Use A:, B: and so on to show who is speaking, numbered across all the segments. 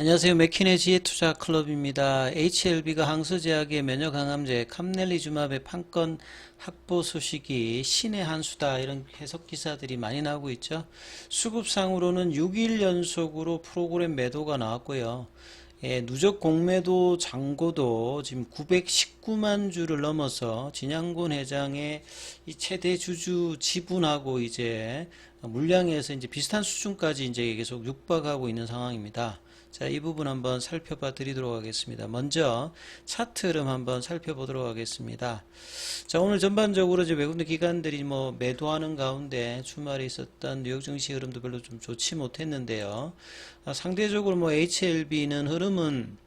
A: 안녕하세요. 맥키네지의 투자 클럽입니다. HLB가 항서제약의 면역 항암제 캄넬리주맙의 판건 확보 소식이 신의 한 수다 이런 해석 기사들이 많이 나오고 있죠. 수급상으로는 6일 연속으로 프로그램 매도가 나왔고요. 예, 누적 공매도 잔고도 지금 919만 주를 넘어서 진양곤 회장의 이 최대 주주 지분하고 이제 물량에서 이제 비슷한 수준까지 이제 계속 육박하고 있는 상황입니다. 자, 이 부분 한번 살펴봐 드리도록 하겠습니다. 먼저 차트 흐름 한번 살펴보도록 하겠습니다. 자, 오늘 전반적으로 이제 외국인 기관들이 뭐 매도하는 가운데 주말에 있었던 뉴욕 증시 흐름도 별로 좀 좋지 못했는데요. 아, 상대적으로 뭐 HLB는 흐름은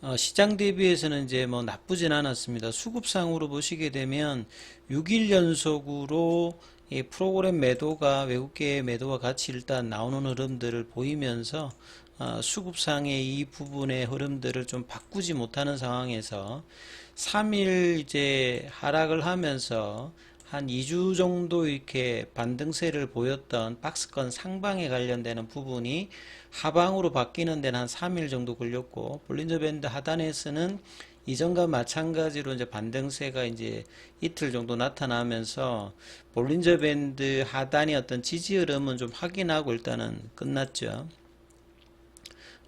A: 어, 시장 대비해서는 이제 뭐 나쁘진 않았습니다. 수급상으로 보시게 되면 6일 연속으로 이 프로그램 매도가 외국계 매도와 같이 일단 나오는 흐름들을 보이면서 어, 수급상의 이 부분의 흐름들을 좀 바꾸지 못하는 상황에서 3일 이제 하락을 하면서 한 2주 정도 이렇게 반등세를 보였던 박스권 상방에 관련되는 부분이 하방으로 바뀌는 데는 한 3일 정도 걸렸고 볼린저 밴드 하단에서는 이전과 마찬가지로 이제 반등세가 이제 이틀 정도 나타나면서 볼린저 밴드 하단이 어떤 지지 흐름은 좀 확인하고 일단은 끝났죠.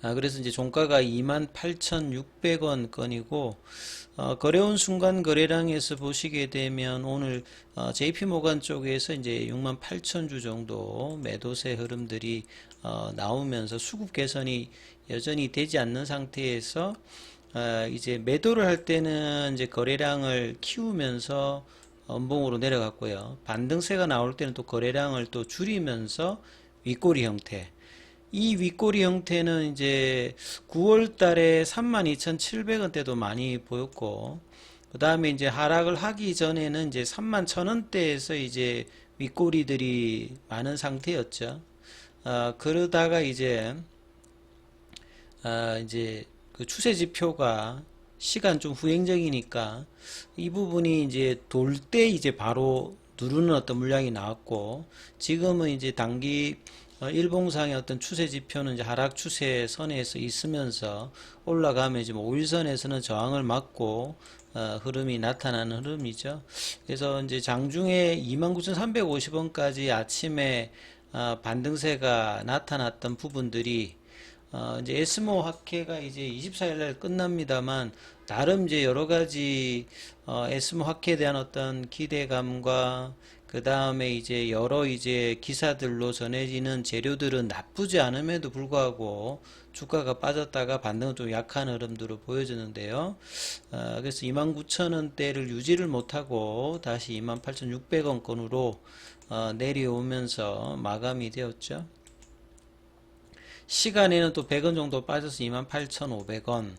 A: 아, 그래서 이제 종가가 28,600원 건이고, 어, 거래온 순간 거래량에서 보시게 되면 오늘 어, JP모간 쪽에서 이제 68,000주 정도 매도세 흐름들이 어, 나오면서 수급 개선이 여전히 되지 않는 상태에서 어, 이제 매도를 할 때는 이제 거래량을 키우면서 엄봉으로 내려갔고요. 반등세가 나올 때는 또 거래량을 또 줄이면서 윗꼬리 형태. 이 윗꼬리 형태는 이제 9월 달에 32,700원대도 많이 보였고, 그 다음에 이제 하락을 하기 전에는 이제 31,000원대에서 이제 윗꼬리들이 많은 상태였죠. 아, 그러다가 이제, 아, 이제 그 추세 지표가 시간 좀 후행적이니까 이 부분이 이제 돌 때 이제 바로 누르는 어떤 물량이 나왔고, 지금은 이제 단기 어, 일봉상의 어떤 추세 지표는 이제 하락 추세 선에서 있으면서 올라가면 지금 5일선에서는 저항을 맞고 어, 흐름이 나타나는 흐름이죠. 그래서 이제 장중에 29,350원까지 아침에 어, 반등세가 나타났던 부분들이 어, 이제 에스모 학회가 이제 24일 날 끝납니다만 나름 이제 여러 가지 어, 에스모 학회에 대한 어떤 기대감과 그 다음에 이제 여러 이제 기사들로 전해지는 재료들은 나쁘지 않음에도 불구하고 주가가 빠졌다가 반등은 좀 약한 흐름들을 보여주는데요. 어, 그래서 29,000원대를 유지를 못하고 다시 28,600원권으로 어, 내려오면서 마감이 되었죠. 시간에는 또 100원 정도 빠져서 28,500원.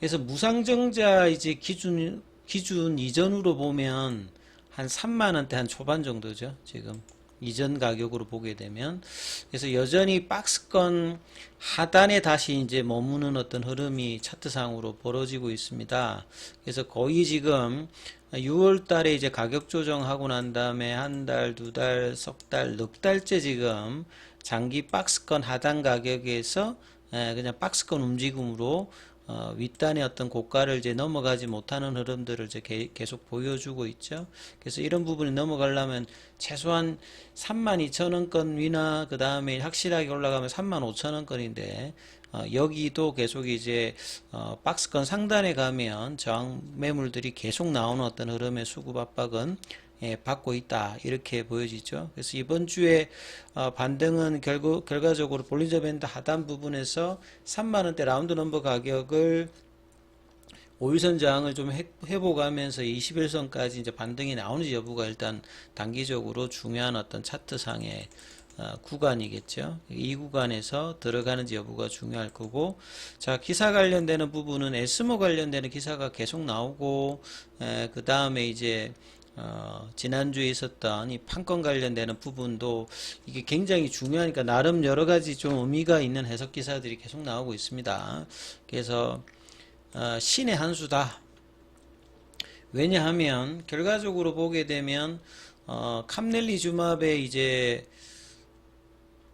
A: 그래서 무상정자 이제 기준 기준 이전으로 보면 한 3만 원대 한 초반 정도죠. 지금 이전 가격으로 보게 되면 그래서 여전히 박스권 하단에 다시 이제 머무는 어떤 흐름이 차트상으로 벌어지고 있습니다. 그래서 거의 지금 6월 달에 이제 가격 조정하고 난 다음에 한 달, 두 달, 석 달, 넉 달째 지금 장기 박스권 하단 가격에서 에, 그냥 박스권 움직임으로 어, 윗단의 어떤 고가를 이제 넘어가지 못하는 흐름들을 이제 게, 계속 보여주고 있죠. 그래서 이런 부분이 넘어가려면 최소한 32,000원권 위나 그 다음에 확실하게 올라가면 35,000원권인데 어, 여기도 계속 이제 어, 박스권 상단에 가면 저항 매물들이 계속 나오는 어떤 흐름의 수급 압박은 예, 받고 있다 이렇게 보여지죠. 그래서 이번 주에 어, 반등은 결국 결과적으로 볼린저 밴드 하단 부분에서 3만 원대 라운드 넘버 가격을 5일선 저항을 좀 해- 회복하면서 21선까지 이제 반등이 나오는지 여부가 일단 단기적으로 중요한 어떤 차트상의 어, 구간이겠죠. 이 구간에서 들어가는지 여부가 중요할 거고, 자 기사 관련되는 부분은 에스모 관련되는 기사가 계속 나오고, 그 다음에 이제 어, 지난주에 있었던 이 판권 관련되는 부분도 이게 굉장히 중요하니까 나름 여러 가지 좀 의미가 있는 해석 기사들이 계속 나오고 있습니다. 그래서 어, 신의 한 수다. 왜냐하면 결과적으로 보게 되면 어, 캄넬리주맙의 이제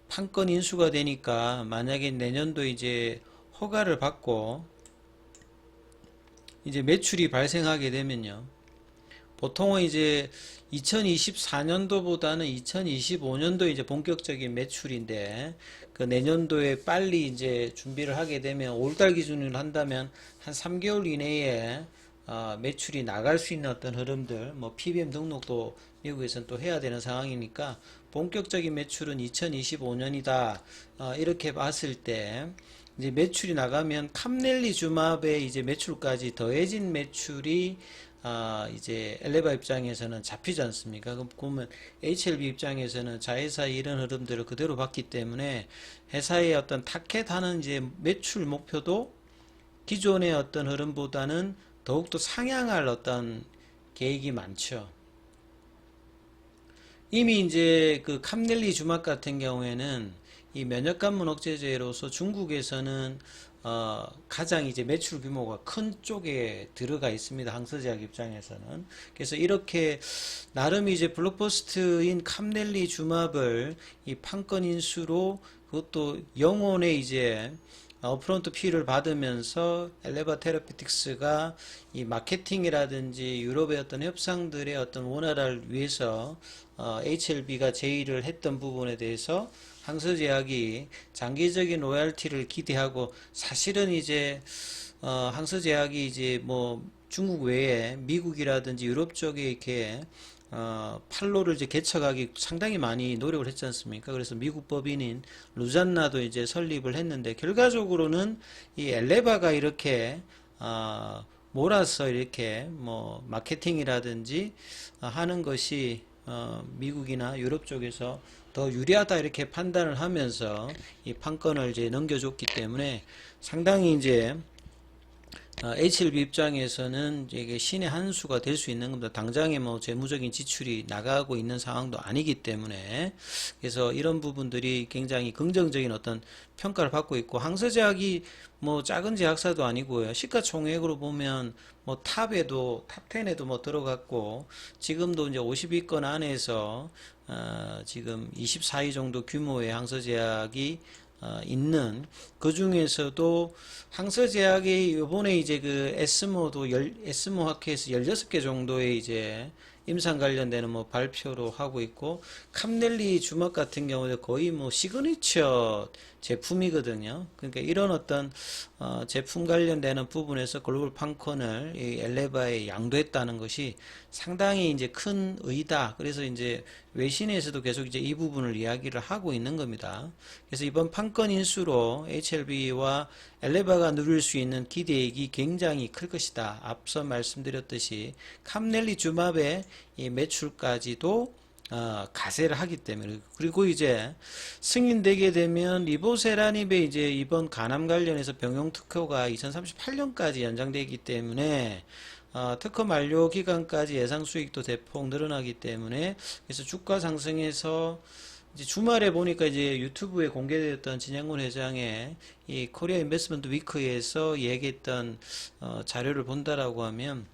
A: 판건 인수가 되니까 만약에 내년도 이제 허가를 받고 이제 매출이 발생하게 되면요. 보통은 이제 2024년도보다는 2025년도 이제 본격적인 매출인데 그 내년도에 빨리 이제 준비를 하게 되면 5달 기준으로 한다면 한 3개월 이내에 어, 매출이 나갈 수 있는 어떤 흐름들 뭐 PBM 등록도 미국에서는 또 해야 되는 상황이니까 본격적인 매출은 2025년이다 어, 이렇게 봤을 때 이제 매출이 나가면 캄넬리 주맙의 이제 매출까지 더해진 매출이 아, 이제 엘레바 입장에서는 잡히지 않습니까? 그럼 보면 HLB 입장에서는 자회사 이런 흐름들을 그대로 봤기 때문에 회사의 어떤 타켓하는 이제 매출 목표도 기존의 어떤 흐름보다는 더욱더 상향할 어떤 계획이 많죠. 이미 이제 그 캄넬리 주막 같은 경우에는 이 면역관문 억제제로서 중국에서는 어, 가장 이제 매출 규모가 큰 쪽에 들어가 있습니다. 항서제약 입장에서는. 그래서 이렇게 나름 이제 블록버스트인 캄넬리 주맙을 이 판권 인수로 그것도 영혼의 이제 어프론트 피를 받으면서 엘레바 테라피틱스가 이 마케팅이라든지 유럽의 어떤 협상들의 어떤 원활을 위해서 어, HLB가 제의를 했던 부분에 대해서 항서제약이 장기적인 로얄티를 기대하고 사실은 이제 어, 항서제약이 이제 뭐 중국 외에 미국이라든지 유럽 쪽에 이렇게 어, 판로를 이제 개척하기 상당히 많이 노력을 했지 않습니까? 그래서 미국 법인인 루잔나도 이제 설립을 했는데 결과적으로는 이 엘레바가 이렇게 어, 몰아서 이렇게 뭐 마케팅이라든지 어, 하는 것이 어, 미국이나 유럽 쪽에서 더 유리하다 이렇게 판단을 하면서 이 판권을 이제 넘겨줬기 때문에 상당히 이제 어, HLB 입장에서는 이게 신의 한 수가 될 수 있는 겁니다. 당장에 뭐 재무적인 지출이 나가고 있는 상황도 아니기 때문에 그래서 이런 부분들이 굉장히 긍정적인 어떤 평가를 받고 있고 항서제약이 뭐 작은 제약사도 아니고요. 시가총액으로 보면 뭐 탑에도 탑10에도 뭐 들어갔고 지금도 이제 50위권 안에서 어, 지금 24위 정도 규모의 항서제약이 어, 있는 그 중에서도 항서제약이 요번에 이제 그 에스모도 열, 에스모 학회에서 16개 정도의 이제 임상 관련되는 뭐 발표로 하고 있고 캄넬리 주먹 같은 경우에 거의 뭐 시그니처 제품이거든요. 그러니까 이런 어떤 어, 제품 관련되는 부분에서 글로벌 판권을 이 엘레바에 양도했다는 것이 상당히 이제 큰 의다. 그래서 이제 외신에서도 계속 이제 이 부분을 이야기를 하고 있는 겁니다. 그래서 이번 판권 인수로 HLB와 엘레바가 누릴 수 있는 기대액이 굉장히 클 것이다. 앞서 말씀드렸듯이 캄넬리 주맙의 이 매출까지도 어, 가세를 하기 때문에. 그리고 이제 승인되게 되면 리보세라닙의 이제 이번 간암 관련해서 병용 특허가 2038년까지 연장되기 때문에 어, 특허 만료 기간까지 예상 수익도 대폭 늘어나기 때문에 그래서 주가 상승해서 이제 주말에 보니까 이제 유튜브에 공개되었던 진양군 회장의 이 코리아 인베스트먼트 위크에서 얘기했던 어, 자료를 본다라고 하면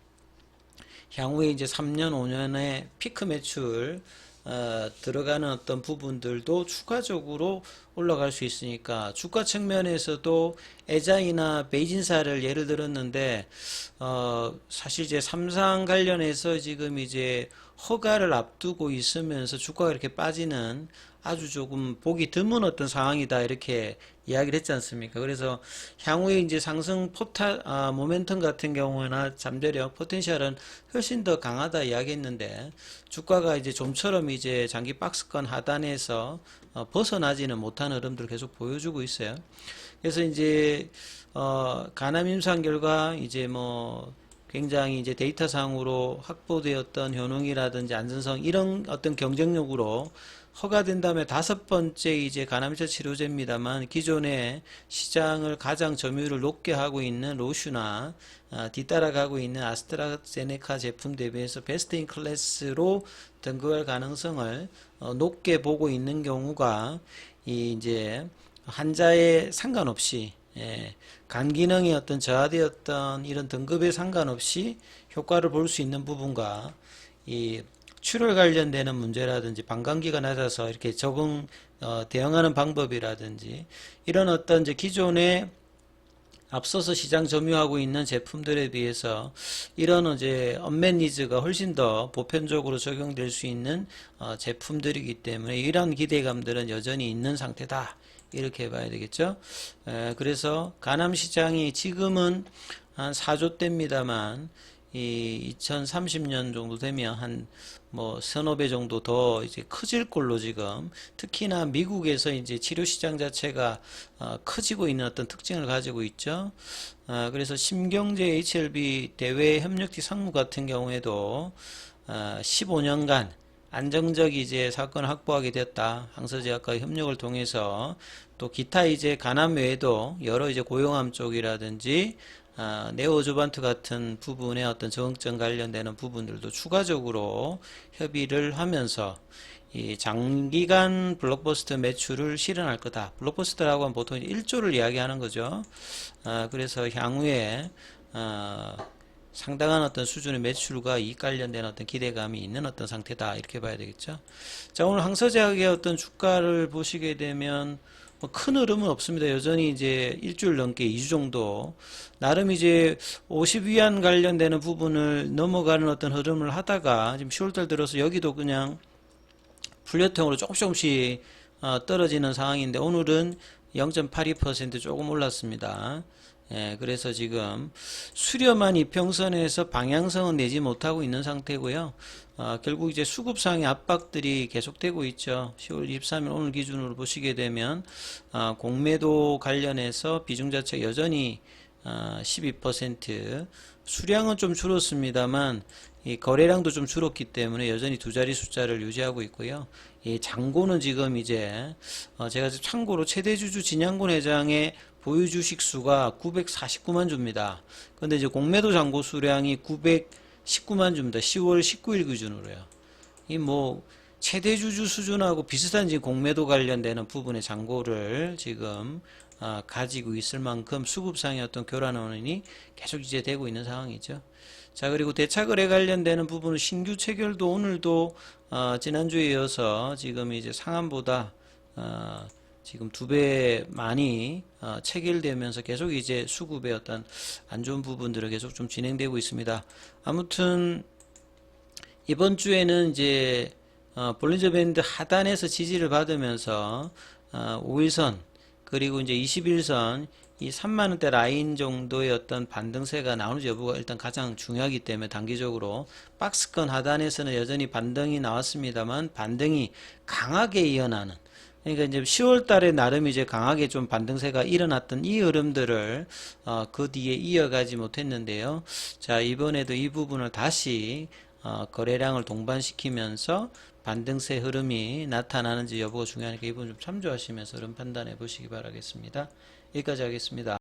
A: 향후에 이제 3년, 5년의 피크 매출 어, 들어가는 어떤 부분들도 추가적으로 올라갈 수 있으니까 주가 측면에서도 에자이나 베이진사를 예를 들었는데 어, 사실 이제 삼상 관련해서 지금 이제 허가를 앞두고 있으면서 주가가 이렇게 빠지는 아주 조금 보기 드문 어떤 상황이다 이렇게 이야기를 했지 않습니까? 그래서 향후에 이제 상승 포탈 아, 모멘텀 같은 경우나 잠재력 포텐셜은 훨씬 더 강하다 이야기했는데 주가가 이제 좀처럼 이제 장기 박스권 하단에서 어, 벗어나지는 못한 흐름들을 계속 보여주고 있어요. 그래서 이제 어, 간암 임상 결과 이제 뭐 굉장히 이제 데이터상으로 확보되었던 효능이라든지 안전성 이런 어떤 경쟁력으로 허가된 다음에 다섯 번째 이제 간암자 치료제입니다만 기존의 시장을 가장 점유율을 높게 하고 있는 로슈나 아, 뒤따라가고 있는 아스트라제네카 제품 대비해서 베스트 인 클래스로 등극할 가능성을 어, 높게 보고 있는 경우가 이 이제 환자에 상관없이 예, 간 기능이 어떤 저하되었던 이런 등급에 상관없이 효과를 볼 수 있는 부분과 이 출혈 관련되는 문제라든지 방광기가 낮아서 이렇게 적응 어, 대응하는 방법이라든지 이런 어떤 이제 기존의 앞서서 시장 점유하고 있는 제품들에 비해서 이런 이제 언맨 니즈가 훨씬 더 보편적으로 적용될 수 있는 어, 제품들이기 때문에 이런 기대감들은 여전히 있는 상태다. 이렇게 봐야 되겠죠. 에, 그래서 가남 시장이 지금은 한 4조 대입니다만 이 2030년 정도 되면 한 뭐 서너 배 정도 더 이제 커질 걸로 지금 특히나 미국에서 이제 치료 시장 자체가 어, 커지고 있는 어떤 특징을 가지고 있죠. 아, 그래서 심경제 HLB 대외 협력티 상무 같은 경우에도 아, 15년간 안정적 이제 사건을 확보하게 되었다. 항서제약과 협력을 통해서 또 기타 이제 간암 외에도 여러 이제 고용암 쪽이라든지 아, 네오조반트 같은 부분의 어떤 적응증 관련되는 부분들도 추가적으로 협의를 하면서 이 장기간 블록버스터 매출을 실현할 거다. 블록버스터라고 하면 보통 1조를 이야기하는 거죠. 아, 그래서 향후에 아, 상당한 어떤 수준의 매출과 이익 관련된 어떤 기대감이 있는 어떤 상태다. 이렇게 봐야 되겠죠. 자, 오늘 항서제약의 어떤 주가를 보시게 되면 뭐 큰 흐름은 없습니다. 여전히 이제 일주일 넘게 2주 정도 나름 이제 50위안 관련되는 부분을 넘어가는 어떤 흐름을 하다가 지금 10월달 들어서 여기도 그냥 분류통으로 조금씩 조금씩 어, 떨어지는 상황인데 오늘은 0.82% 조금 올랐습니다. 예, 그래서 지금 수렴한 이평선에서 방향성은 내지 못하고 있는 상태고요. 어, 결국 이제 수급상의 압박들이 계속되고 있죠. 10월 23일 오늘 기준으로 보시게 되면 어, 공매도 관련해서 비중 자체 여전히 어, 12% 수량은 좀 줄었습니다만 이 거래량도 좀 줄었기 때문에 여전히 두 자리 숫자를 유지하고 있고요. 이 장고는 지금 이제 어 제가 참고로 최대주주 진양군 회장의 보유 주식 수가 949만 주입니다. 근데 이제 공매도 잔고 수량이 919만 주입니다. 10월 19일 기준으로요. 이 뭐 최대 주주 수준하고 비슷한 지금 공매도 관련되는 부분의 잔고를 지금 아, 가지고 있을 만큼 수급상의 어떤 교란 원인이 계속 이제 되고 있는 상황이죠. 자, 그리고 대차거래 관련되는 부분은 신규 체결도 오늘도 어, 지난주에 이어서 지금 이제 상한보다 어, 지금 두 배 많이 어, 체결되면서 계속 이제 수급의 어떤 안 좋은 부분들을 계속 좀 진행되고 있습니다. 아무튼 이번 주에는 이제 어, 볼린저 밴드 하단에서 지지를 받으면서 어, 5일선 그리고 이제 21선 이 3만원대 라인 정도의 어떤 반등세가 나오는지 여부가 일단 가장 중요하기 때문에 단기적으로 박스권 하단에서는 여전히 반등이 나왔습니다만 반등이 강하게 이어나는 그러니까 이제 10월 달에 나름 이제 강하게 좀 반등세가 일어났던 이 흐름들을 어, 그 뒤에 이어가지 못했는데요. 자, 이번에도 이 부분을 다시 어, 거래량을 동반시키면서 반등세 흐름이 나타나는지 여부가 중요하니까 이 부분 좀 참조하시면서 흐름 판단해 보시기 바라겠습니다. 여기까지 하겠습니다.